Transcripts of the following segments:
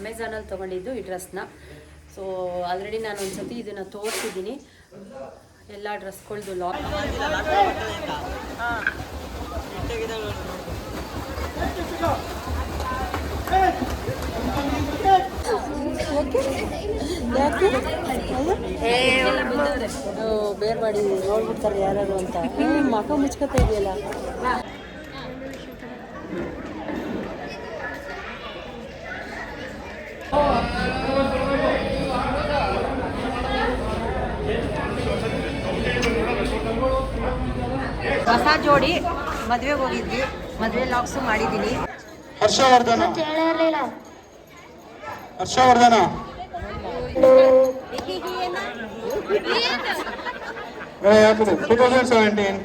ಅಮೆಝಾನಲ್ಲಿ ತೊಗೊಂಡಿದ್ದು ಈ ಡ್ರೆಸ್ನ. So already ನಾನು ಒಂದು ಸತಿ ಇದನ್ನು ತೋರಿಸಿದ್ದೀನಿ. ಎಲ್ಲ ಡ್ರೆಸ್ಗಳ್ದು ಲಾಕ್ ಬೇರೆ ಮಾಡಿ ನೋಡ್ಬಿಡ್ತಾರೆ ಯಾರು ಅಂತ. ಮಕ ಮುಚ್ಕೋತಾ ಇದೆಯಲ್ಲ. ಹೊಸ ಜೋಡಿ ಮದುವೆಗೆ ಹೋಗಿದ್ವಿ. ಮದುವೆ ಲಾಕ್ಸು ಮಾಡಿದ್ದೀನಿ Harshavardhana. Harshavardhana. Two thousand seventeen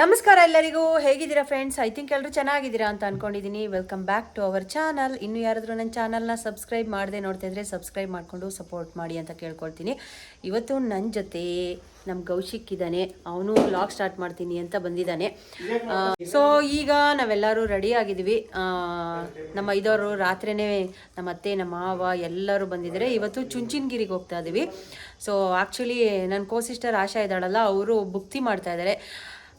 ನಮಸ್ಕಾರ ಎಲ್ಲರಿಗೂ, ಹೇಗಿದ್ದೀರಾ ಫ್ರೆಂಡ್ಸ್ ಐ ಥಿಂಕ್ ಎಲ್ಲರೂ ಚೆನ್ನಾಗಿದ್ದೀರಾ ಅಂತ ಅನ್ಕೊಂಡಿದ್ದೀನಿ welcome back to our channel ಇನ್ನು ಯಾರಾದರೂ ನನ್ನ ಚಾನಲ್ನ ಸಬ್ಸ್ಕ್ರೈಬ್ ಮಾಡದೆ ನೋಡ್ತಾ ಇದ್ರೆ ಸಬ್ಸ್ಕ್ರೈಬ್ ಮಾಡಿಕೊಂಡು ಸಪೋರ್ಟ್ ಮಾಡಿ ಅಂತ ಕೇಳ್ಕೊಳ್ತೀನಿ. ಇವತ್ತು ನನ್ನ ಜೊತೆ ನಮ್ಮ ಗೌಶಿಕ್ ಇದ್ದಾನೆ. ಅವನು ವ್ಲಾಗ್ ಸ್ಟಾರ್ಟ್ ಮಾಡ್ತೀನಿ ಅಂತ ಬಂದಿದ್ದಾನೆ. ಸೊ ಈಗ ನಾವೆಲ್ಲರೂ ರೆಡಿ ಆಗಿದ್ದೀವಿ. ನಮ್ಮ ಐದವರು ರಾತ್ರಿನೇ ನಮ್ಮ ಅತ್ತೆ, ನಮ್ಮ ಮಾವ ಎಲ್ಲರೂ ಬಂದಿದ್ದಾರೆ. ಇವತ್ತು ಚುಂಚಿನಗಿರಿಗೆ ಹೋಗ್ತಾ ಇದ್ದೀವಿ ಸೊ ಆ್ಯಕ್ಚುಲಿ ನನ್ನ ಕೋಸಿಸ್ಟರ್ ಆಶಾ ಇದ್ದಾಳಲ್ಲ, ಅವರು ಬುಕ್ತಿ ಮಾಡ್ತಾ ಇದ್ದಾರೆ.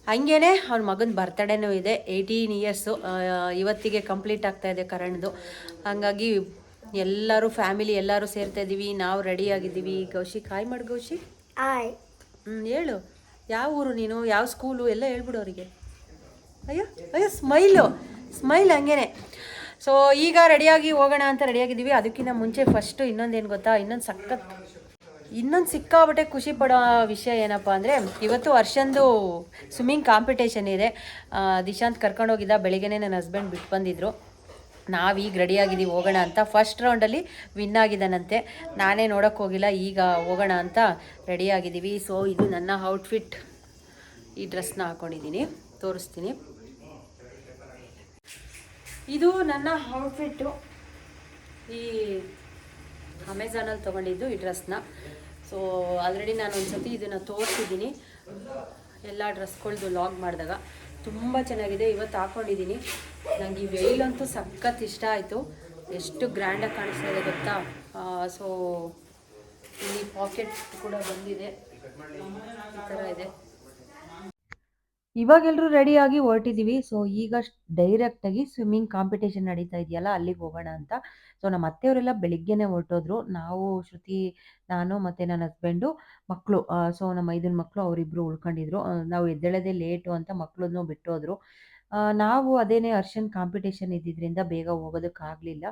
ಹಂಗೇನೆ ಅವ್ನ ಮಗನ ಬರ್ತಡೇನೂ ಇದೆ ಏಯ್ಟೀನ್ ಇಯರ್ಸು ಇವತ್ತಿಗೆ ಕಂಪ್ಲೀಟ್ ಆಗ್ತಾ ಇದೆ ಕರಣ್ದು. ಹಾಗಾಗಿ ಎಲ್ಲರೂ ಫ್ಯಾಮಿಲಿ ಎಲ್ಲರೂ ಸೇರ್ತಾ ಇದ್ದೀವಿ ನಾವು ರೆಡಿ ಆಗಿದ್ದೀವಿ. ಗೌಶಿ ಕಾಯ್ ಮಾಡಿ ಗೌಶಿ. ಆಯ್. ಹ್ಞೂ ಹೇಳು. ಯಾವ ಊರು ನೀನು? ಯಾವ ಸ್ಕೂಲು ಎಲ್ಲ ಹೇಳ್ಬಿಡು ಅವರಿಗೆ. ಅಯ್ಯೋ ಅಯ್ಯೋ ಸ್ಮೈಲು ಸ್ಮೈಲ್ ಹಂಗೇನೆ. ಸೊ ಈಗ ರೆಡಿಯಾಗಿ ಹೋಗೋಣ ಅಂತ ರೆಡಿಯಾಗಿದ್ದೀವಿ ಅದಕ್ಕಿಂತ ಮುಂಚೆ ಫಸ್ಟು ಇನ್ನೊಂದೇನು ಗೊತ್ತಾ? ಇನ್ನೊಂದು ಸಖತ್ ಇನ್ನೊಂದು ಸಿಕ್ಕಾಬಟ್ಟೆ ಖುಷಿ ಪಡೋ ವಿಷಯ ಏನಪ್ಪ ಅಂದರೆ, ಇವತ್ತು ವರ್ಷಂದು ಸ್ವಿಮ್ಮಿಂಗ್ ಕಾಂಪಿಟೇಷನ್ ಇದೆ. ದಿಶಾಂತ್ ಕರ್ಕೊಂಡೋಗಿದ್ದ ಬೆಳಿಗ್ಗೆನೇ ನನ್ನ ಹಸ್ಬೆಂಡ್ ಬಿಟ್ಟು ಬಂದಿದ್ರು. ನಾವೀಗ ರೆಡಿಯಾಗಿದ್ದೀವಿ ಹೋಗೋಣ ಅಂತ. ಫಸ್ಟ್ ರೌಂಡಲ್ಲಿ ವಿನ್ ಆಗಿದ್ದಾನಂತೆ. ನಾನೇ ನೋಡೋಕ್ಕೆ ಹೋಗಿಲ್ಲ, ಈಗ ಹೋಗೋಣ ಅಂತ ರೆಡಿಯಾಗಿದ್ದೀವಿ ಸೊ ಇದು ನನ್ನ ಔಟ್ಫಿಟ್ ಈ ಡ್ರೆಸ್ನ ಹಾಕ್ಕೊಂಡಿದ್ದೀನಿ ತೋರಿಸ್ತೀನಿ. ಇದು ನನ್ನ ಔಟ್ಫಿಟ್ಟು ಈ ಅಮೆಝಾನಲ್ಲಿ ತೊಗೊಂಡಿದ್ದು ಈ ಡ್ರೆಸ್ನ ಸೊ ಆಲ್ರೆಡಿ ನಾನು ಒಂದು ಸತಿ ಇದನ್ನು ತೋರಿಸಿದ್ದೀನಿ. ಎಲ್ಲ ಡ್ರೆಸ್ಗಳ್ದು ಲಾಗ್ ಮಾಡಿದಾಗ. ತುಂಬ ಚೆನ್ನಾಗಿದೆ. ಇವತ್ತು ಹಾಕ್ಕೊಂಡಿದ್ದೀನಿ ನನಗೆ ಈ ವೆಯ್ಲಂತೂ ಸಖತ್ ಇಷ್ಟ ಆಯಿತು. ಎಷ್ಟು ಗ್ರ್ಯಾಂಡಾಗಿ ಕಾಣಿಸ್ತಾ ಇದೆ ಗೊತ್ತಾ? ಸೊ ಇಲ್ಲಿ ಪಾಕೆಟ್ ಕೂಡ ಬಂದಿದೆ. ಈ ಥರ ಇದೆ. ಇವಾಗೆಲ್ಲರೂ ರೆಡಿಯಾಗಿ ಹೊರಟಿದ್ದೀವಿ ಸೊ ಈಗ ಡೈರೆಕ್ಟಾಗಿ ಸ್ವಿಮ್ಮಿಂಗ್ ಕಾಂಪಿಟೇಷನ್ ನಡೀತಾ ಇದೆಯಲ್ಲ, ಅಲ್ಲಿಗೆ ಹೋಗೋಣ ಅಂತ. ಸೊ ನಮ್ಮ ಅತ್ತೆಯವರೆಲ್ಲ ಬೆಳಿಗ್ಗೆನೆ ಹೊರಟೋದ್ರು. ನಾವು, ಶ್ರುತಿ, ನಾನು ಮತ್ತು ನನ್ನ ಹಸ್ಬೆಂಡು ಮಕ್ಕಳು ಸೊ ನಮ್ಮ ಐದನ ಮಕ್ಕಳು ಅವರಿಬ್ಬರು ಉಳ್ಕೊಂಡಿದ್ರು. ನಾವು ಎದ್ದೇಳೋದೇ ಲೇಟು ಅಂತ ಮಕ್ಕಳನ್ನು ಬಿಟ್ಟೋದ್ರು. ನಾವು ಅದೇನೇ ಅರ್ಶನ್ ಕಾಂಪಿಟೇಷನ್ ಇದ್ದಿದ್ದರಿಂದ ಬೇಗ ಹೋಗೋದಕ್ಕಾಗಲಿಲ್ಲ.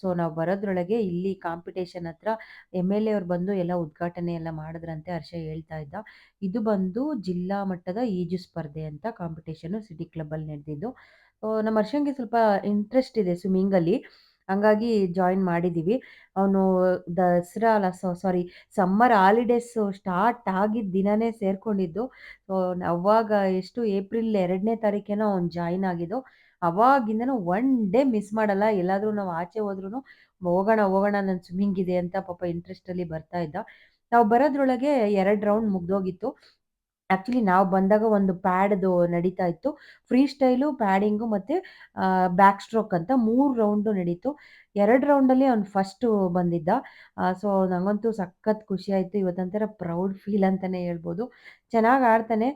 ಸೊ, ನಾವು ಬರೋದ್ರೊಳಗೆ ಇಲ್ಲಿ ಕಾಂಪಿಟೇಷನ್ ಹತ್ರ ಎಂ ಎಲ್ ಎ ಅವ್ರು ಬಂದು ಎಲ್ಲ ಉದ್ಘಾಟನೆ ಎಲ್ಲ ಮಾಡಿದ್ರಂತೆ ಹರ್ಷ ಹೇಳ್ತಾ ಇದ್ದ. ಇದು ಬಂದು ಜಿಲ್ಲಾ ಮಟ್ಟದ ಈಜು ಸ್ಪರ್ಧೆ ಅಂತ ಕಾಂಪಿಟೇಷನ್ ಸಿಟಿ ಕ್ಲಬ್ಬಲ್ಲಿ ನಡೆದಿದ್ದು. ನಮ್ಮ ಹರ್ಷಂಗೆ ಸ್ವಲ್ಪ ಇಂಟ್ರೆಸ್ಟ್ ಇದೆ ಸ್ವಿಮ್ಮಿಂಗಲ್ಲಿ ಹಂಗಾಗಿ ಜಾಯಿನ್ ಮಾಡಿದ್ದೀವಿ ಅವನು ದಸರಾ ಅಲ್ಲ ಸಾರಿ ಸಮ್ಮರ್ ಹಾಲಿಡೇಸ್ ಸ್ಟಾರ್ಟ್ ಆಗಿದ್ದ ದಿನನೇ ಸೇರ್ಕೊಂಡಿದ್ದು. ಸೊ ಅವಾಗ ಎಷ್ಟು ಏಪ್ರಿಲ್ ಎರಡನೇ ತಾರೀಕೇನೋ ಅವ್ನು ಜಾಯಿನ್ ಆಗಿದ್ದು. ಅವಾಗಿಂದನೂ ಒನ್ ಡೇ ಮಿಸ್ ಮಾಡಲ್ಲ. ಎಲ್ಲಾದರೂ ನಾವು ಆಚೆ ಹೋದ್ರೂ ಹೋಗೋಣ ಹೋಗೋಣ ನನ್ನ ಸ್ವಿಮ್ಮಿಂಗ್ ಇದೆ ಅಂತ ಪಾಪ ಇಂಟ್ರೆಸ್ಟಲ್ಲಿ ಬರ್ತಾ ಇದ್ದ. ನಾವು ಬರೋದ್ರೊಳಗೆ ಎರಡು ರೌಂಡ್ ಮುಗ್ದೋಗಿತ್ತು. ಆ್ಯಕ್ಚುಲಿ ನಾವು ಬಂದಾಗ ಒಂದು ಪ್ಯಾಡ್ದು ನಡೀತಾ ಇತ್ತು. ಫ್ರೀ ಸ್ಟೈಲು ಪ್ಯಾಡಿಂಗು ಮತ್ತು ಬ್ಯಾಕ್ ಸ್ಟ್ರೋಕ್ ಅಂತ ಮೂರು ರೌಂಡು ನಡೀತು. ಎರಡು ರೌಂಡಲ್ಲಿ ಅವ್ನು ಫಸ್ಟು ಬಂದಿದ್ದ. ಸೊ ನನಗಂತೂ ಸಖತ್ ಖುಷಿ ಆಯಿತು. ಇವತ್ತಂತರ ಪ್ರೌಡ್ ಫೀಲ್ ಅಂತಲೇ ಹೇಳ್ಬೋದು. ಚೆನ್ನಾಗಿ ಆಡ್ತಾನೆ.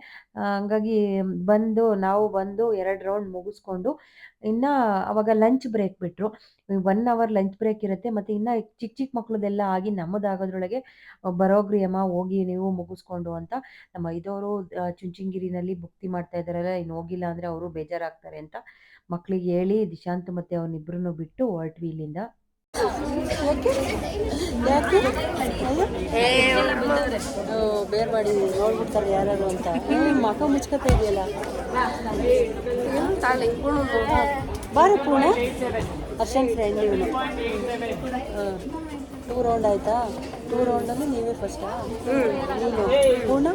ಹಂಗಾಗಿ ಬಂದು, ನಾವು ಬಂದು ಎರಡು ರೌಂಡ್ ಮುಗಿಸ್ಕೊಂಡು, ಇನ್ನು ಅವಾಗ ಲಂಚ್ ಬ್ರೇಕ್ ಬಿಟ್ಟರು ಒನ್ ಅವರ್ ಲಂಚ್ ಬ್ರೇಕ್ ಇರುತ್ತೆ. ಮತ್ತು ಇನ್ನು ಚಿಕ್ಕ ಚಿಕ್ಕ ಮಕ್ಳದೆಲ್ಲ ಆಗಿ ನಮ್ಮದಾಗೋದ್ರೊಳಗೆ ಬರೋಗ್ರಿ ಅಮ್ಮ ಹೋಗಿ ನೀವು ಮುಗಿಸ್ಕೊಂಡು ಅಂತ ನಮ್ಮ ಐದವರು ಚುಂಚನಗಿರಿನಲ್ಲಿ ಭಕ್ತಿ ಮಾಡ್ತಾ ಇದ್ದಾರಲ್ಲ, ಇನ್ನು ಹೋಗಿಲ್ಲ ಅಂದರೆ ಅವರು ಬೇಜಾರಾಗ್ತಾರೆ ಅಂತ. ಮಕ್ಕಳಿಗೆ ಹೇಳಿ ದಿಶಾಂತ್ ಮತ್ತು ಅವನಿಬ್ಬರನ್ನು ಬಿಟ್ಟು ಹೊರಟ್ವಿ ಇಲ್ಲಿಂದ. ಬೇರ್ ಮಾಡಿ ನೋಡ್ಬಿಡ್ತಾರೆ ಯಾರು ಅಂತ. ಮಕ ಮುಚ್ಕೋತಾ ಇದೆಯಲ್ಲ. ಬಾರಿ ಪೂಣೆ ಹರ್ಷನ್ ಫ್ರೆಂಡ್ ಇವನು. ಟೂ ರೌಂಡ್ ಆಯ್ತಾ? ಟೂ ರೌಂಡಲ್ಲಿ ನೀವೇ ಫಸ್ಟಾ ನೀನು. ಪೂರ್ಣ?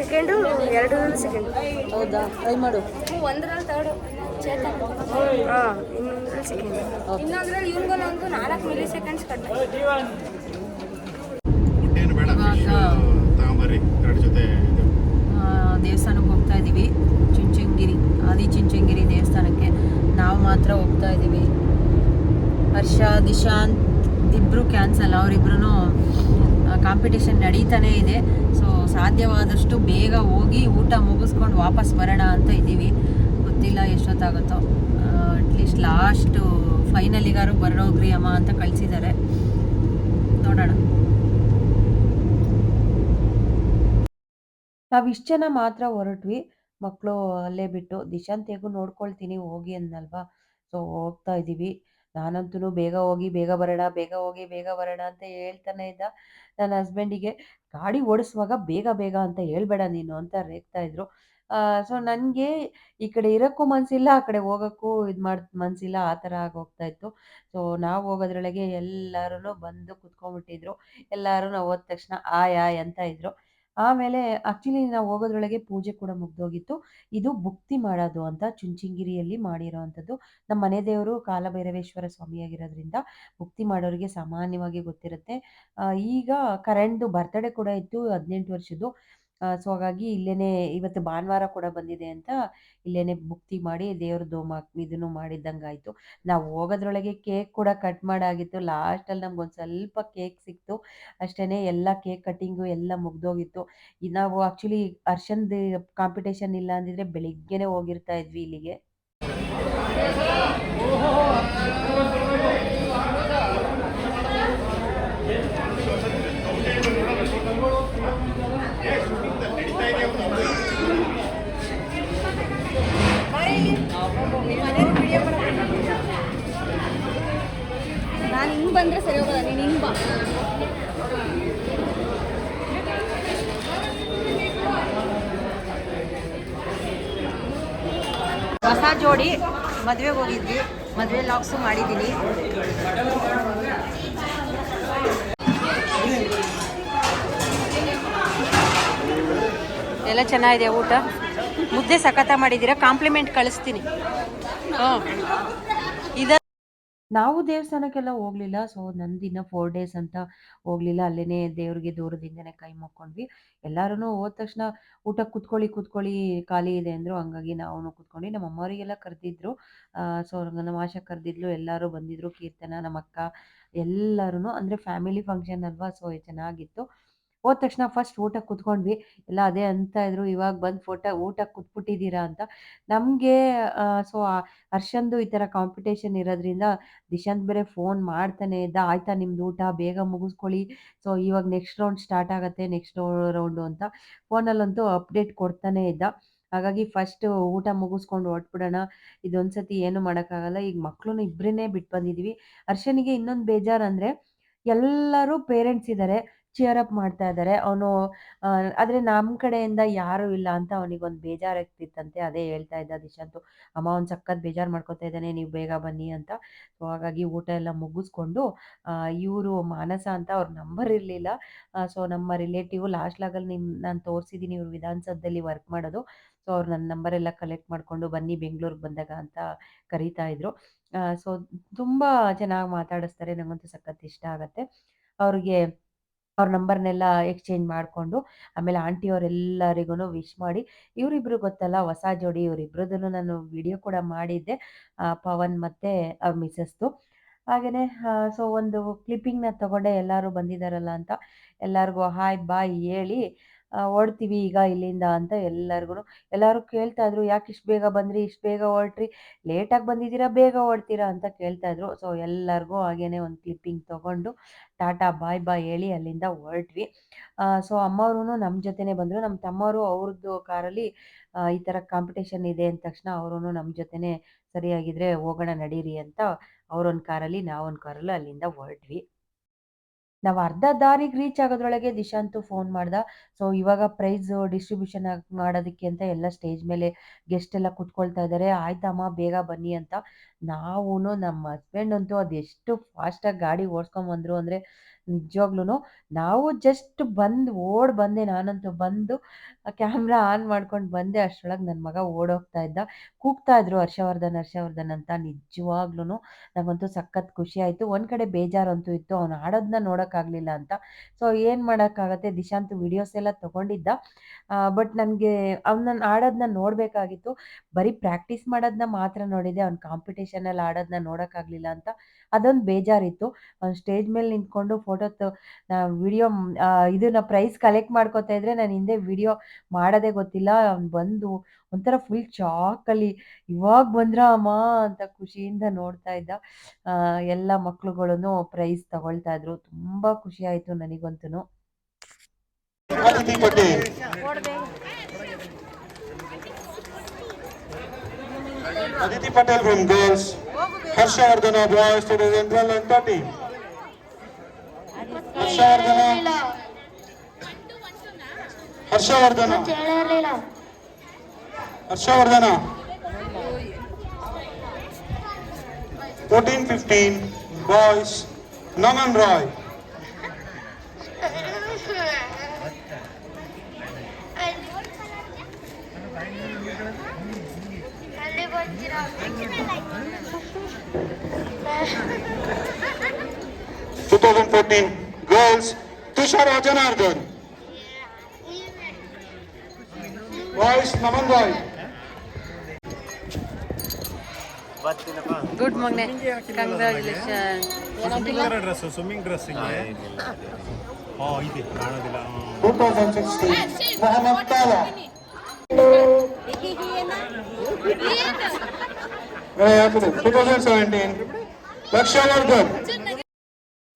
ಸೆಕೆಂಡು ಎರಡು ಸೆಕೆಂಡ್ ಹೌದಾ? ಟ್ರೈ ಮಾಡು. ಒಂದರಲ್ಲಿ ತರ್ಡು ಇನ್ನೊಂದ್ರಲ್ಲಿ ನಾಲ್ಕು ಮಿಲಿ ಸೆಕೆಂಡ್ಸ್ ಕಡಿಮೆ ತಗೊಂಬರ್ರಿ ಜೊತೆ ದೇವಸ್ಥಾನಕ್ಕೆ ಹೋಗ್ತಾ ಇದ್ದೀವಿ. ಚುಂಚಂಗಿರಿ ಆದಿ ಚುಂಚಂಗಿರಿ ದೇವಸ್ಥಾನಕ್ಕೆ. ನಾವು ಮಾತ್ರ ಹೋಗ್ತಾ ಇದ್ದೀವಿ. ಹರ್ಷ ದಿಶಾಂತ್ ಇಬ್ಬರು ಕ್ಯಾನ್ಸಲ್ ಅವರಿಬ್ರು ಕಾಂಪಿಟೇಷನ್ ನಡೀತಾನೇ ಇದೆ. ಸೊ ಸಾಧ್ಯವಾದಷ್ಟು ಬೇಗ ಹೋಗಿ ಊಟ ಮುಗಿಸ್ಕೊಂಡು ವಾಪಸ್ ಬರೋಣ ಅಂತ ಇದ್ದೀವಿ. ಗೊತ್ತಿಲ್ಲ ಎಷ್ಟೊತ್ತಾಗುತ್ತೋ. ಅಟ್ಲೀಸ್ಟ್ ಲಾಸ್ಟು ಫೈನಲಿಗಾರು ಬರೋಗ್ರಿ ಅಮ್ಮ ಅಂತ ಕಳಿಸಿದ್ದಾರೆ ನೋಡೋಣ. ನಾವು ಇಷ್ಟು ಜನ ಮಾತ್ರ ಹೊರಟ್ವಿ. ಮಕ್ಕಳು ಅಲ್ಲೇ ಬಿಟ್ಟು ದಿಶಾಂತ್ ಹೇಗೂ ನೋಡ್ಕೊಳ್ತೀನಿ, ಹೋಗಿ ಅಂದಲ್ವಾ ಸೊ ಹೋಗ್ತಾ ಇದ್ದೀವಿ ನಾನಂತೂ ಬೇಗ ಹೋಗಿ, ಬೇಗ ಬರೋಣ, ಬೇಗ ಹೋಗಿ, ಬೇಗ ಬರೋಣ ಅಂತ ಹೇಳ್ತಾನೆ ಇದ್ದ. ನನ್ನ ಹಸ್ಬೆಂಡಿಗೆ ಗಾಡಿ ಓಡಿಸುವಾಗ ಬೇಗ ಬೇಗ ಅಂತ ಹೇಳ್ಬೇಡ ನೀನು ಅಂತ ರೇಗ್ತಾ ಇದ್ರು. ಸೊ ನನಗೆ ಈ ಕಡೆ ಇರೋಕ್ಕೂ ಮನ್ಸಿಲ್ಲ, ಆ ಕಡೆ ಹೋಗೋಕ್ಕೂ ಇದು ಮಾಡ್ ಮನ್ಸಿಲ್ಲ. ಆ ಥರ ಆಗೋಗ್ತಾ ಇತ್ತು. ಸೊ ನಾವು ಹೋಗೋದ್ರೊಳಗೆ ಎಲ್ಲರೂ ಬಂದು ಕುತ್ಕೊಂಡ್ಬಿಟ್ಟಿದ್ರು. ಎಲ್ಲರೂ ನಾವು ಹೋದ ತಕ್ಷಣ ಆಯ್ ಆಯ್ ಅಂತ ಇದ್ರು. ಆಮೇಲೆ ಆಕ್ಚುಲಿ ನಾವು ಹೋಗೋದ್ರೊಳಗೆ ಪೂಜೆ ಕೂಡ ಮುಗ್ದೋಗಿತ್ತು. ಇದು ಭುಕ್ತಿ ಮಾಡೋದು ಅಂತ ಚುಂಚನಗಿರಿಯಲ್ಲಿ ಮಾಡಿರೋವಂಥದ್ದು ನಮ್ಮ ಮನೆ ದೇವರು ಕಾಲಭೈರವೇಶ್ವರ ಸ್ವಾಮಿಯಾಗಿರೋದ್ರಿಂದ ಭುಕ್ತಿ ಮಾಡೋರಿಗೆ ಸಾಮಾನ್ಯವಾಗಿ ಗೊತ್ತಿರುತ್ತೆ. ಆ, ಈಗ ಕರೆಂಟ್ ಬರ್ತಡೇ ಕೂಡ ಇತ್ತು ಹದಿನೆಂಟು ವರ್ಷದ್ದು. ಸೊ ಹಾಗಾಗಿ ಇಲ್ಲೇನೆ ಇವತ್ತು ಭಾನುವಾರ ಕೂಡ ಬಂದಿದೆ ಅಂತ ಇಲ್ಲೇನೆ ಭುಕ್ತಿ ಮಾಡಿ ದೇವ್ರದ್ದು ಮ ಇದನ್ನು ಮಾಡಿದ್ದಂಗಾಯ್ತು. ನಾವು ಹೋಗೋದ್ರೊಳಗೆ ಕೇಕ್ ಕೂಡ ಕಟ್ ಮಾಡಾಗಿತ್ತು. ಲಾಸ್ಟಲ್ಲಿ ನಮ್ಗೊಂದು ಸ್ವಲ್ಪ ಕೇಕ್ ಸಿಕ್ತು. ಅಷ್ಟೇ ಎಲ್ಲ ಕೇಕ್ ಕಟ್ಟಿಂಗು ಎಲ್ಲ ಮುಗ್ದೋಗಿತ್ತು. ನಾವು ಆಕ್ಚುಲಿ ಹರ್ಷನ್ದು ಕಾಂಪಿಟೇಷನ್ ಇಲ್ಲ ಅಂದಿದ್ರೆ ಬೆಳಿಗ್ಗೆನೆ ಹೋಗಿರ್ತಾ ಇದ್ವಿ ಇಲ್ಲಿಗೆ. ನಾನು ಹಿಂಗೆ ಬಂದರೆ ಸರಿ ಹೋಗಲ್ಲ ನೀನು ಹಿಂಗೆ ಬಾ. ಹೊಸ ಜೋಡಿ ಮದುವೆಗೆ ಹೋಗಿದ್ವಿ. ಮದುವೆ ಲಾಕ್ಸು ಮಾಡಿದ್ದೀನಿ ಎಲ್ಲ ಚೆನ್ನಾಗಿದೆ ಊಟ. ಮುದ್ದೆ ಸಖತ್ತ ಮಾಡಿದ್ದೀರಾ? ಕಾಂಪ್ಲಿಮೆಂಟ್ ಕಳಿಸ್ತೀನಿ. ಇದ ನಾವು ದೇವಸ್ಥಾನಕ್ಕೆಲ್ಲ ಹೋಗ್ಲಿಲ್ಲ. ಸೊ ನಂದಿನ ಫೋರ್ ಡೇಸ್ ಅಂತ ಹೋಗ್ಲಿಲ್ಲ. ಅಲ್ಲೇನೆ ದೇವ್ರಿಗೆ ದೂರದಿಂದನೇ ಕೈ ಮುಕ್ಕೊಂಡ್ವಿ. ಎಲ್ಲಾರು ಹೋದ ತಕ್ಷಣ ಊಟಕ್ಕೆ ಕುತ್ಕೊಳ್ಳಿ ಕುತ್ಕೊಳ್ಳಿ ಖಾಲಿ ಇದೆ ಅಂದರು. ಹಂಗಾಗಿ ನಾವು ಕುತ್ಕೊಂಡು ನಮ್ಮ ಅಮ್ಮವರಿಗೆಲ್ಲ ಕರೆದಿದ್ರು ಸೊ ನಮ್ಮ ಆಶಾ ಕರೆದಿದ್ಲು. ಎಲ್ಲರೂ ಬಂದಿದ್ರು. ಕೀರ್ತನ ನಮ್ಮ ಅಕ್ಕ ಎಲ್ಲರೂ ಅಂದರೆ ಫ್ಯಾಮಿಲಿ ಫಂಕ್ಷನ್ ಅಲ್ವಾ? ಸೊ ಚೆನ್ನಾಗಿತ್ತು. ಹೋದ ತಕ್ಷಣ ಫಸ್ಟ್ ಊಟ ಕುತ್ಕೊಂಡ್ವಿ. ಎಲ್ಲ ಅದೇ ಅಂತ ಇದ್ರು, ಇವಾಗ ಬಂದು ಫೋಟೋ ಊಟ ಕೂತ್ಬಿಟ್ಟಿದ್ದೀರಾ ಅಂತ. ನಮಗೆ ಸೊ ಹರ್ಷಂದು ಈ ಥರ ಕಾಂಪಿಟೇಷನ್ ಇರೋದ್ರಿಂದ ದಿಶಾಂತ್ ಬೇರೆ ಫೋನ್ ಮಾಡ್ತಾನೆ ಇದ್ದ, ಆಯ್ತಾ ನಿಮ್ದು ಊಟ, ಬೇಗ ಮುಗಿಸ್ಕೊಳ್ಳಿ. ಸೊ ಇವಾಗ ನೆಕ್ಸ್ಟ್ ರೌಂಡ್ ಸ್ಟಾರ್ಟ್ ಆಗುತ್ತೆ ನೆಕ್ಸ್ಟ್ ರೌಂಡು ಅಂತ. ಫೋನಲ್ಲಂತೂ ಅಪ್ಡೇಟ್ ಕೊಡ್ತಾನೆ ಇದ್ದ. ಹಾಗಾಗಿ ಫಸ್ಟ್ ಊಟ ಮುಗಿಸ್ಕೊಂಡು ಹೊಟ್ಬಿಡೋಣ ಇದೊಂದ್ಸತಿ ಏನು ಮಾಡೋಕ್ಕಾಗಲ್ಲ. ಈಗ ಮಕ್ಕಳನ್ನ ಇಬ್ಬರನ್ನೇ ಬಿಟ್ಟು ಬಂದಿದ್ದೀವಿ ಹರ್ಷನಿಗೆ ಇನ್ನೊಂದು ಬೇಜಾರು ಅಂದರೆ ಎಲ್ಲರೂ ಪೇರೆಂಟ್ಸ್ ಇದ್ದಾರೆ ಚಿಯರ್ ಅಪ್ ಮಾಡ್ತಾ ಇದ್ದಾರೆ ಅವನು ಆದರೆ ನಮ್ಮ ಕಡೆಯಿಂದ ಯಾರೂ ಇಲ್ಲ ಅಂತ ಅವನಿಗೊಂದು ಬೇಜಾರಾಗ್ತಿತ್ತಂತೆ. ಅದೇ ಹೇಳ್ತಾ ಇದ್ದ ದಿಶಾಂತು, ಅಮ್ಮ ಅವ್ನು ಸಖತ್ ಬೇಜಾರು ಮಾಡ್ಕೊತಾ ಇದ್ದಾನೆ, ನೀವು ಬೇಗ ಬನ್ನಿ ಅಂತ. ಸೊ ಹಾಗಾಗಿ ಊಟ ಎಲ್ಲ ಮುಗಿಸ್ಕೊಂಡು ಇವರು ಮಾನಸ ಅಂತ ಅವ್ರ ನಂಬರ್ ಇರಲಿಲ್ಲ. ಸೊ ನಮ್ಮ ರಿಲೇಟಿವ್ ಲಾಸ್ಟ್ ಲಾಗಲ್ಲಿ ನಿಮ್ಮ ನಾನು ತೋರಿಸಿದ್ದೀನಿ ಇವ್ರು ವಿಧಾನಸೌಧದಲ್ಲಿ ವರ್ಕ್ ಮಾಡೋದು. ಸೊ ಅವ್ರು ನನ್ನ ನಂಬರ್ ಎಲ್ಲ ಕಲೆಕ್ಟ್ ಮಾಡಿಕೊಂಡು ಬನ್ನಿ ಬೆಂಗಳೂರಿಗೆ ಬಂದಾಗ ಅಂತ ಕರೀತಾ ಇದ್ರು. ಸೊ ತುಂಬ ಚೆನ್ನಾಗಿ ಮಾತಾಡಿಸ್ತಾರೆ ನನಗಂತೂ ಸಖತ್ ಇಷ್ಟ ಆಗುತ್ತೆ. ಅವ್ರಿಗೆ ಅವ್ರ ನಂಬರ್ನೆಲ್ಲ ಎಕ್ಸ್ಚೇಂಜ್ ಮಾಡಿಕೊಂಡು, ಆಮೇಲೆ ಆಂಟಿಯವರೆಲ್ಲರಿಗೂ ವಿಶ್ ಮಾಡಿ, ಇವರಿಬ್ರು ಗೊತ್ತಲ್ಲ, ಹೊಸ ಜೋಡಿ ಇವರಿಬ್ರದ್ದು ನಾನು ವಿಡಿಯೋ ಕೂಡ ಮಾಡಿದ್ದೆ ಪವನ್ ಮತ್ತು ಅವ್ರ ಮಿಸಸ್ದು ಹಾಗೆಯೇ ಸೊ ಒಂದು ಕ್ಲಿಪ್ಪಿಂಗ್ನ ತಗೊಂಡೆ, ಎಲ್ಲರೂ ಬಂದಿದ್ದಾರಲ್ಲ ಅಂತ, ಎಲ್ಲರಿಗೂ ಹಾಯ್ ಬಾಯ್ ಹೇಳಿ ಹೊರಡ್ತೀವಿ ಈಗ ಇಲ್ಲಿಂದ ಅಂತ ಎಲ್ಲರಿಗೂ ಎಲ್ಲರೂ ಕೇಳ್ತಾ ಇದ್ರು, ಯಾಕೆ ಇಷ್ಟು ಬೇಗ ಬಂದ್ರಿ, ಇಷ್ಟು ಬೇಗ ಹೊರಟ್ರಿ ಲೇಟಾಗಿ ಬಂದಿದ್ದೀರಾ, ಬೇಗ ಹೊರಡ್ತೀರಾ? ಅಂತ ಕೇಳ್ತಾ ಇದ್ರು. ಸೊ, ಎಲ್ಲರಿಗೂ ಹಾಗೇನೆ ಒಂದು ಕ್ಲಿಪ್ಪಿಂಗ್ ತಗೊಂಡು ಟಾಟಾ ಬಾಯ್ ಬಾಯ್ ಹೇಳಿ ಅಲ್ಲಿಂದ ಹೊರಟ್ವಿ. ಸೊ ಅಮ್ಮವ್ರೂ ನಮ್ಮ ಜೊತೆನೆ ಬಂದರು. ನಮ್ಮ ತಮ್ಮವರು ಅವ್ರದ್ದು ಕಾರಲ್ಲಿ ಈ ಥರ ಕಾಂಪಿಟೇಷನ್ ಇದೆ ಅಂದ ತಕ್ಷಣ ಅವ್ರುನು ನಮ್ಮ ಜೊತೆನೆ ಸರಿಯಾಗಿದ್ರೆ ಹೋಗೋಣ ನಡೀರಿ ಅಂತ ಅವರೊಂದು ಕಾರಲ್ಲಿ, ನಾವೊಂದು ಕಾರಲ್ಲಿ ಅಲ್ಲಿಂದ ಹೊರಟ್ವಿ. ನಾವು ಅರ್ಧ ದಾರಿಗೆ ರೀಚ್ ಆಗೋದ್ರೊಳಗೆ ದಿಶಾಂತು ಫೋನ್ ಮಾಡ್ದ. ಸೊ ಇವಾಗ ಪ್ರೈಸ್ ಡಿಸ್ಟ್ರಿಬ್ಯೂಷನ್ ಮಾಡೋದಕ್ಕೆ ಅಂತ ಎಲ್ಲ ಸ್ಟೇಜ್ ಮೇಲೆ ಗೆಸ್ಟ್ ಎಲ್ಲ ಕುತ್ಕೊಳ್ತಾ ಇದ್ದಾರೆ ಆಯ್ತಮ್ಮ, ಬೇಗ ಬನ್ನಿ ಅಂತ. ನಾವು ನಮ್ಮ ಹಸ್ಬೆಂಡ್ ಅಂತೂ ಅದೆಷ್ಟು ಫಾಸ್ಟಾಗಿ ಗಾಡಿ ಓಡ್ಸ್ಕೊಂಬಂದ್ರು ಅಂದರೆ ನಿಜವಾಗ್ಲೂ ನಾವು ಜಸ್ಟ್ ಬಂದು ಓಡ್ ಬಂದೆ ನಾನಂತೂ ಬಂದು ಕ್ಯಾಮ್ರಾ ಆನ್ ಮಾಡ್ಕೊಂಡು ಬಂದೆ ಅಷ್ಟರೊಳಗೆ ನನ್ನ ಮಗ ಓಡೋಗ್ತಾ ಇದ್ದ. ಕೂಗ್ತಾ ಇದ್ರು ಹರ್ಷವರ್ಧನ್ ಹರ್ಷವರ್ಧನ್ ಅಂತ ನಿಜವಾಗ್ಲೂ ನನಗಂತೂ ಸಖತ್ ಖುಷಿ ಆಯಿತು. ಒಂದು ಕಡೆ ಬೇಜಾರಂತೂ ಇತ್ತು, ಅವ್ನು ಆಡೋದನ್ನ ನೋಡೋಕ್ಕಾಗಲಿಲ್ಲ ಅಂತ. ಸೊ ಏನು ಮಾಡೋಕ್ಕಾಗತ್ತೆ ದಿಶಾಂತು ವಿಡಿಯೋಸ್ ಎಲ್ಲ ತೊಗೊಂಡಿದ್ದ. ಬಟ್ ನನಗೆ ಅವ್ನನ್ನ ಆಡೋದನ್ನ ನೋಡಬೇಕಾಗಿತ್ತು. ಬರೀ ಪ್ರಾಕ್ಟೀಸ್ ಮಾಡೋದನ್ನ ಮಾತ್ರ ನೋಡಿದೆ, ಅವ್ನು ಕಾಂಪಿಟೇಷನಲ್ಲಿ ಆಡೋದನ್ನ ನೋಡೋಕ್ಕಾಗಲಿಲ್ಲ ಅಂತ. ಅದೊಂದು ಬೇಜಾರಿತ್ತು. ಸ್ಟೇಜ್ ಮೇಲೆ ನಿಂತ್ಕೊಂಡು ಫೋಟೋ ತ ವಿಡಿಯೋ ಇದನ್ನ ಪ್ರೈಸ್ ಕಲೆಕ್ಟ್ ಮಾಡ್ಕೋತಾ ಇದ್ರೆ ನಾನು ಹಿಂದೆ ವಿಡಿಯೋ ಮಾಡೋದೇ ಗೊತ್ತಿಲ್ಲ. ಬಂದು ಒಂಥರ ಫುಲ್ ಶಾಕಲ್ಲಿ ಇವಾಗ ಬಂದ್ರ ಅಮ್ಮ ಅಂತ ಖುಷಿಯಿಂದ ನೋಡ್ತಾ ಇದ್ದ. ಎಲ್ಲ ಮಕ್ಳುಗಳನ್ನು ಪ್ರೈಸ್ ತಗೊಳ್ತಾ ಇದ್ರು. ತುಂಬಾ ಖುಷಿ ಆಯ್ತು ನನಗಂತೂ Aditi Patel. Harshawardhana boys 2012 and 13. Harshawardhana. Harshawardhana. Harshawardhana. 14 15 boys. Naman Roy. ಅಲ್ಲಿ 2014 girls. Tushar Janardhan. Boys Naman Roy. Good ಮಗ್ನೆ congratulation dress swimming dress ಹಿಂಗೆ ಹಾ ಇದೆ ಕಾಣೋದಿಲ್ಲ ಹ್ಮ್. 2016 Muhammad Tala. Eh, 2017 Lakshavardhan.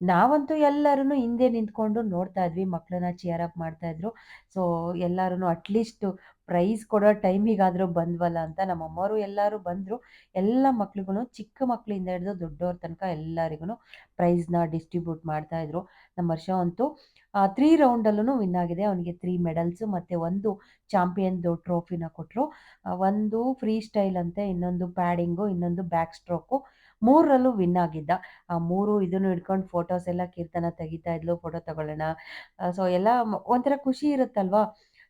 ನಾವಂತೂ ಎಲ್ಲರೂ ಹಿಂದೆ ನಿಂತ್ಕೊಂಡು ನೋಡ್ತಾ ಇದ್ವಿ ಮಕ್ಕಳನ್ನ ಚಿಯರ್ ಅಪ್ ಮಾಡ್ತಾ ಇದ್ರು. ಸೊ ಎಲ್ಲರೂ ಅಟ್ಲೀಸ್ಟ್ ಪ್ರೈಸ್ ಕೊಡೋ ಟೈಮಿಗಾದರೂ ಬಂದ್ವಲ್ಲ ಅಂತ ನಮ್ಮ ಅಮ್ಮವರು ಎಲ್ಲರೂ ಬಂದರು. ಎಲ್ಲ ಮಕ್ಳಿಗೂ ಚಿಕ್ಕ ಮಕ್ಕಳಿಂದ ಹಿಡಿದು ದೊಡ್ಡವ್ರ ತನಕ ಎಲ್ಲರಿಗೂ ಪ್ರೈಸ್ನ ಡಿಸ್ಟ್ರಿಬ್ಯೂಟ್ ಮಾಡ್ತಾ ಇದ್ರು. ನಮ್ಮ ವರ್ಷ ಅಂತೂ ತ್ರೀ ರೌಂಡಲ್ಲೂ ವಿನ್ ಆಗಿದೆ. ಅವನಿಗೆ ತ್ರೀ ಮೆಡಲ್ಸು ಮತ್ತು ಒಂದು ಚಾಂಪಿಯನ್ದು ಟ್ರೋಫಿನ ಕೊಟ್ಟರು ಒಂದು ಫ್ರೀ ಸ್ಟೈಲ್ ಅಂತೆ, ಇನ್ನೊಂದು ಪ್ಯಾಡಿಂಗು ಇನ್ನೊಂದು ಬ್ಯಾಕ್ ಸ್ಟ್ರೋಕು ಮೂರರಲ್ಲೂ ವಿನ್ ಆಗಿದ್ದ. ಆ ಮೂರು ಇದನ್ನು ಹಿಡ್ಕೊಂಡು ಫೋಟೋಸ್ ಎಲ್ಲ ಕೀರ್ತನ ತೆಗಿತಾ ಇದ್ಲು ಫೋಟೋ ತಗೊಳ್ಳೋಣ. ಸೊ ಎಲ್ಲ ಒಂಥರ ಖುಷಿ ಇರುತ್ತಲ್ವಾ?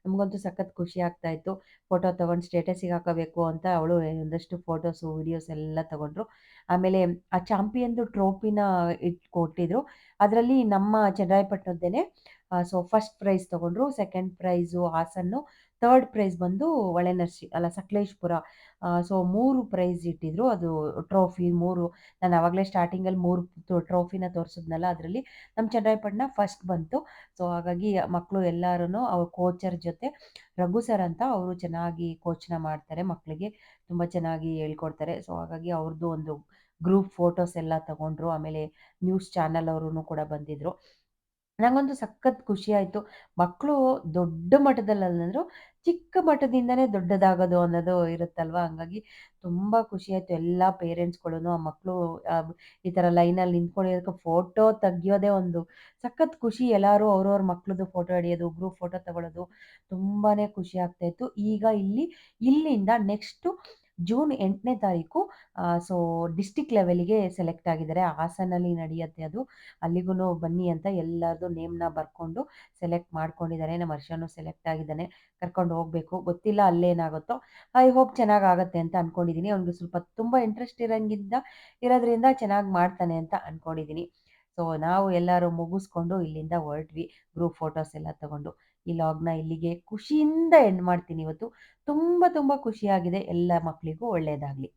ನಮಗಂತೂ ಸಖತ್ ಖುಷಿ ಆಗ್ತಾ ಇತ್ತು. ಫೋಟೋ ತೊಗೊಂಡು ಸ್ಟೇಟಸ್ಗೆ ಹಾಕೋಬೇಕು ಅಂತ ಅವಳು ಒಂದಷ್ಟು ಫೋಟೋಸು ವಿಡಿಯೋಸ್ ಎಲ್ಲ ತಗೊಂಡ್ರು. ಆಮೇಲೆ ಆ ಚಾಂಪಿಯನ್ದು ಟ್ರೋಫಿನ ಇಟ್ಕೊಟ್ಟಿದ್ರು ಅದರಲ್ಲಿ ನಮ್ಮ ಚನ್ನರಾಯಪಟ್ಟಣದ್ದೇನೆ ಸೊ ಫಸ್ಟ್ ಪ್ರೈಸ್ ತೊಗೊಂಡ್ರು ಸೆಕೆಂಡ್ ಪ್ರೈಸು ಹಾಸನ್ನು. ಥರ್ಡ್ ಪ್ರೈಸ್ ಬಂದು ಹೊಳೆನರ್ಸಿ ಅಲ್ಲ ಸಕಲೇಶ್ಪುರ. ಸೊ ಮೂರು ಪ್ರೈಸ್ ಇಟ್ಟಿದ್ರು. ಅದು ಟ್ರೋಫಿ ಮೂರು, ನಾನು ಆವಾಗಲೇ ಸ್ಟಾರ್ಟಿಂಗಲ್ಲಿ ಮೂರು ಟ್ರೋಫಿನ ತೋರಿಸಿದ್ನಲ್ಲ ಅದರಲ್ಲಿ ನಮ್ಮ ಚೆನ್ನೈಪಟ್ಟಣ ಫಸ್ಟ್ ಬಂತು. ಸೊ ಹಾಗಾಗಿ ಮಕ್ಕಳು ಎಲ್ಲರೂ ಅವ್ರ ಕೋಚರ್ ಜೊತೆ ರಘು ಸರ್ ಅಂತ ಅವರು ಚೆನ್ನಾಗಿ ಕೋಚ್ನ ಮಾಡ್ತಾರೆ ಮಕ್ಕಳಿಗೆ ತುಂಬ ಚೆನ್ನಾಗಿ ಹೇಳ್ಕೊಡ್ತಾರೆ. ಸೊ ಹಾಗಾಗಿ ಅವ್ರದ್ದು ಒಂದು ಗ್ರೂಪ್ ಫೋಟೋಸ್ ಎಲ್ಲ ತಗೊಂಡ್ರು. ಆಮೇಲೆ ನ್ಯೂಸ್ ಚಾನಲ್ ಅವರು ಕೂಡ ಬಂದಿದ್ದರು ನನಗಂತೂ ಸಖತ್ ಖುಷಿ ಆಯಿತು. ಮಕ್ಕಳು ದೊಡ್ಡ ಮಟ್ಟದಲ್ಲಂದ್ರು ಚಿಕ್ಕ ಮಟ್ಟದಿಂದನೇ ದೊಡ್ಡದಾಗೋದು ಅನ್ನೋದು ಇರುತ್ತಲ್ವ? ಹಂಗಾಗಿ ತುಂಬ ಖುಷಿ ಆಯಿತು. ಎಲ್ಲ ಪೇರೆಂಟ್ಸ್ಗಳು ಆ ಮಕ್ಕಳು ಈ ಥರ ಲೈನಲ್ಲಿ ನಿಂತ್ಕೊಂಡಿರೋದಕ್ಕೆ ಫೋಟೋ ತೆಗಿಯೋದೇ ಒಂದು ಸಖತ್ ಖುಷಿ. ಎಲ್ಲರೂ ಅವ್ರವ್ರ ಮಕ್ಳದ್ದು ಫೋಟೋ ಹಿಡಿಯೋದು ಗ್ರೂಪ್ ಫೋಟೋ ತಗೊಳ್ಳೋದು ತುಂಬಾನೇ ಖುಷಿ ಆಗ್ತಾಯಿತ್ತು ಈಗ ಇಲ್ಲಿ, ಇಲ್ಲಿಂದ ನೆಕ್ಸ್ಟು ಜೂನ್ ಎಂಟನೇ ತಾರೀಕು ಸೊ ಡಿಸ್ಟಿಕ್ ಲೆವೆಲಿಗೆ ಸೆಲೆಕ್ಟ್ ಆಗಿದ್ದಾರೆ. ಹಾಸನಲ್ಲಿ ನಡೆಯುತ್ತೆ ಅದು. ಅಲ್ಲಿಗೂ ಬನ್ನಿ ಅಂತ ಎಲ್ಲರದು ನೇಮ್ನ ಬರ್ಕೊಂಡು ಸೆಲೆಕ್ಟ್ ಮಾಡ್ಕೊಂಡಿದ್ದಾರೆ. ನಮ್ಮ ಹರ್ಷನು ಸೆಲೆಕ್ಟ್ ಆಗಿದ್ದಾನೆ. ಕರ್ಕೊಂಡು ಹೋಗಬೇಕು. ಗೊತ್ತಿಲ್ಲ ಅಲ್ಲೇನಾಗುತ್ತೋ. ಐ ಹೋಪ್ ಚೆನ್ನಾಗಿ ಆಗುತ್ತೆ ಅಂತ ಅನ್ಕೊಂಡಿದೀನಿ. ಅವ್ನಿಗೆ ಸ್ವಲ್ಪ ತುಂಬ ಇಂಟ್ರೆಸ್ಟ್ ಇರೋಂಗಿಂದ ಇರೋದ್ರಿಂದ ಚೆನ್ನಾಗಿ ಮಾಡ್ತಾನೆ ಅಂತ ಅನ್ಕೊಂಡಿದೀನಿ. ಸೊ ನಾವು ಎಲ್ಲರೂ ಮುಗಿಸ್ಕೊಂಡು ಇಲ್ಲಿಂದ ಹೊರಟ್ವಿ. ಗ್ರೂಪ್ ಫೋಟೋಸ್ ಎಲ್ಲ ತಗೊಂಡು. ಈ ಲಾಗ್ನ ಇಲ್ಲಿಗೆ ಖುಷಿಯಿಂದ ಎಂಡ್ ಮಾಡ್ತೀನಿ ಇವತ್ತು. ತುಂಬ ತುಂಬ ಖುಷಿಯಾಗಿದೆ. ಎಲ್ಲ ಮಕ್ಕಳಿಗೂ ಒಳ್ಳೆಯದಾಗಲಿ